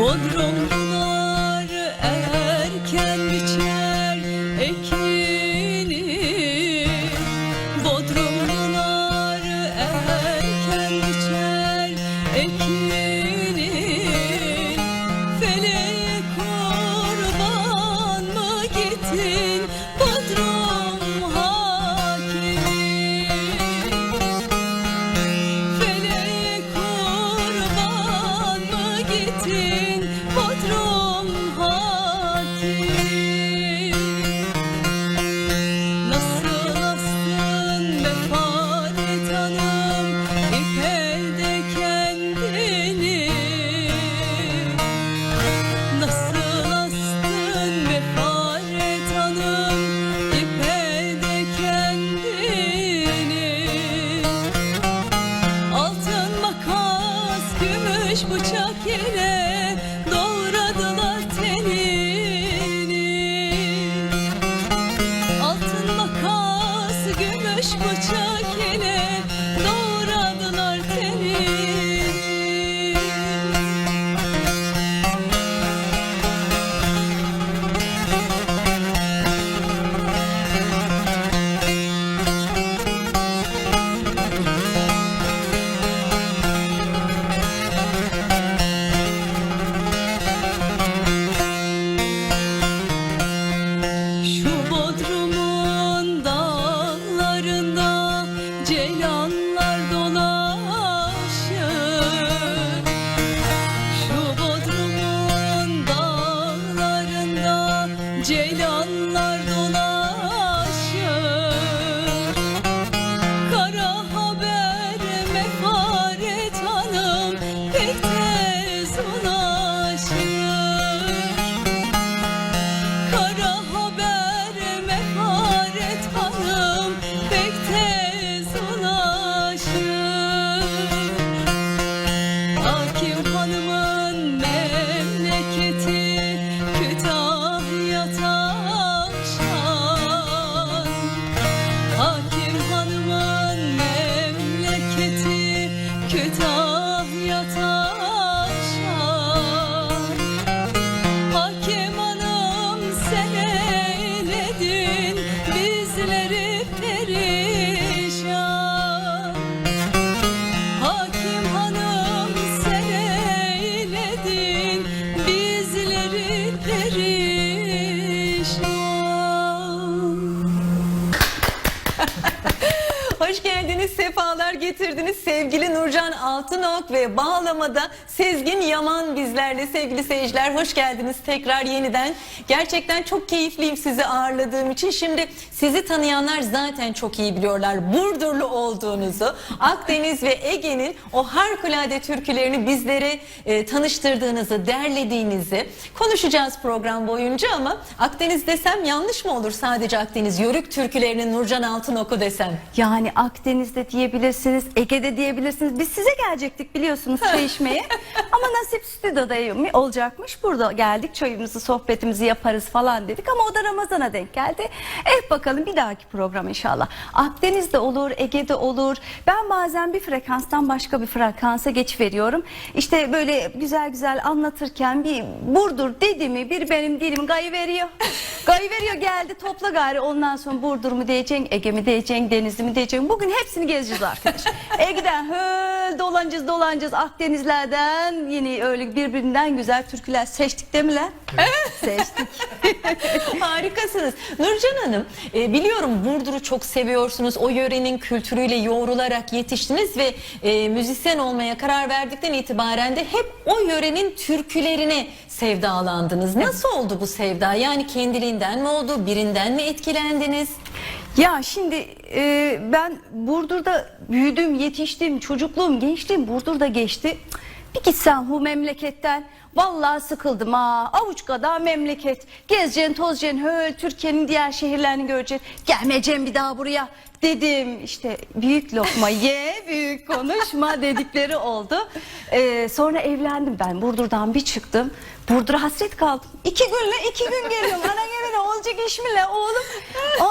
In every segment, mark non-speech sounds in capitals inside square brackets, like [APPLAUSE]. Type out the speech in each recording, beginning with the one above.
Bodrumlar erken biçer ekini Bodrumlar erken biçer ekini Felek kurban mı gittin? Gümüş bıçak ile doğradılar tenini. Altın makas, gümüş bıçak ile doğradılar getirdiniz sevgili Nurcan Altınok ve bağlamada Sezgin Yaman bizlerle sevgili seyirciler. Hoş geldiniz tekrar yeniden. Gerçekten çok keyifliyim sizi ağırladığım için. Şimdi sizi tanıyanlar zaten çok iyi biliyorlar Burdurlu olduğunuzu. Akdeniz ve Ege'nin o harikulade türkülerini bizlere e, tanıştırdığınızı, derlediğinizi konuşacağız program boyunca ama Akdeniz desem yanlış mı olur sadece Akdeniz yörük türkülerinin Nurcan Altınok'u desem? Yani Akdeniz'de diyebilirsiniz, Ege'de diyebilirsiniz. Biz size gelecektik biliyorsunuz çay içmeye. [LAUGHS] Ama nasip stüdyoda olacakmış. Burada geldik çayımızı, sohbetimizi yaparız falan dedik. Ama o da Ramazan'a denk geldi. Eh bakalım bir dahaki program inşallah. Akdeniz'de olur, Ege'de olur. Ben bazen bir frekanstan başka bir frekansa geçiveriyorum. İşte böyle güzel güzel anlatırken bir Burdur dedi mi bir benim dilim gayı veriyor. Gayı [LAUGHS] veriyor geldi topla gari ondan sonra Burdur mu diyeceksin, Ege mi diyeceksin, Denizli mi diyeceksin. Bugün hepsini gezeceğiz arkadaş. Ege'den höl dolanacağız dolanacağız Akdenizlerden yine öyle birbirinden güzel türküler seçtik değil mi lan? Seçtik. [LAUGHS] Harikasınız. Nurcan Hanım e, biliyorum Burdur'u çok seviyorsunuz. O yörenin kültürüyle yoğrularak yetiştiniz ve e, müzisyen olmaya karar verdikten itibaren de hep o yörenin türkülerine sevdalandınız. Nasıl oldu bu sevda? Yani kendiliğinden mi oldu? Birinden mi etkilendiniz? Ya şimdi e, ben Burdur'da büyüdüm, yetiştim, çocukluğum, gençliğim Burdur'da geçti. Bir gitsem bu memleketten vallahi sıkıldım ha. Avuç kadar memleket. Gezeceksin, tozacaksın, höl Türkiye'nin diğer şehirlerini göreceksin. Gelmeyeceğim bir daha buraya dedim. İşte büyük lokma ye, [LAUGHS] büyük konuşma dedikleri oldu. E, sonra evlendim ben. Burdur'dan bir çıktım. Burdur'a hasret kaldım. İki günle iki gün geliyorum. Ana gemine olacak iş mi la oğlum?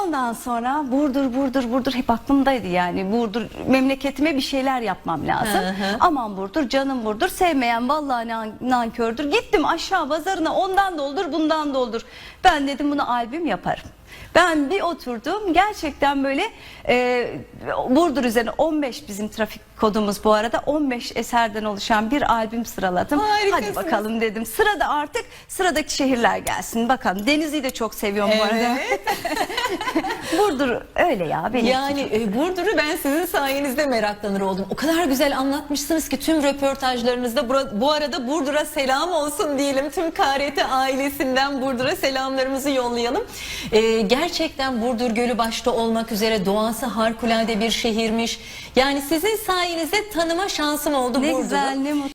Ondan sonra Burdur, Burdur, Burdur hep aklımdaydı yani. Burdur memleketime bir şeyler yapmam lazım. Aman Burdur, canım Burdur. Sevmeyen vallahi nan- nankördür. Gittim aşağı pazarına ondan doldur, bundan doldur. Ben dedim bunu albüm yaparım. Ben bir oturdum gerçekten böyle e, Burdur üzerine 15 bizim trafik kodumuz bu arada 15 eserden oluşan bir albüm sıraladım. Harikasınız. Hadi bakalım dedim. Sırada artık sıradaki şehirler gelsin. Bakalım Denizli'yi de çok seviyorum bu arada. Evet. [LAUGHS] Burdur öyle ya benim. Yani e, Burdur'u ben sizin sayenizde meraklanır oldum. O kadar güzel anlatmışsınız ki tüm röportajlarınızda. Bura- Bu arada Burdur'a selam olsun diyelim. Tüm KRT ailesinden Burdur'a selamlarımızı yollayalım. E, gerçekten Burdur Gölü başta olmak üzere doğası harikulade bir şehirmiş. Yani sizin sayenizde tanıma şansım oldu ne Burdur'u. güzel ne mutlu.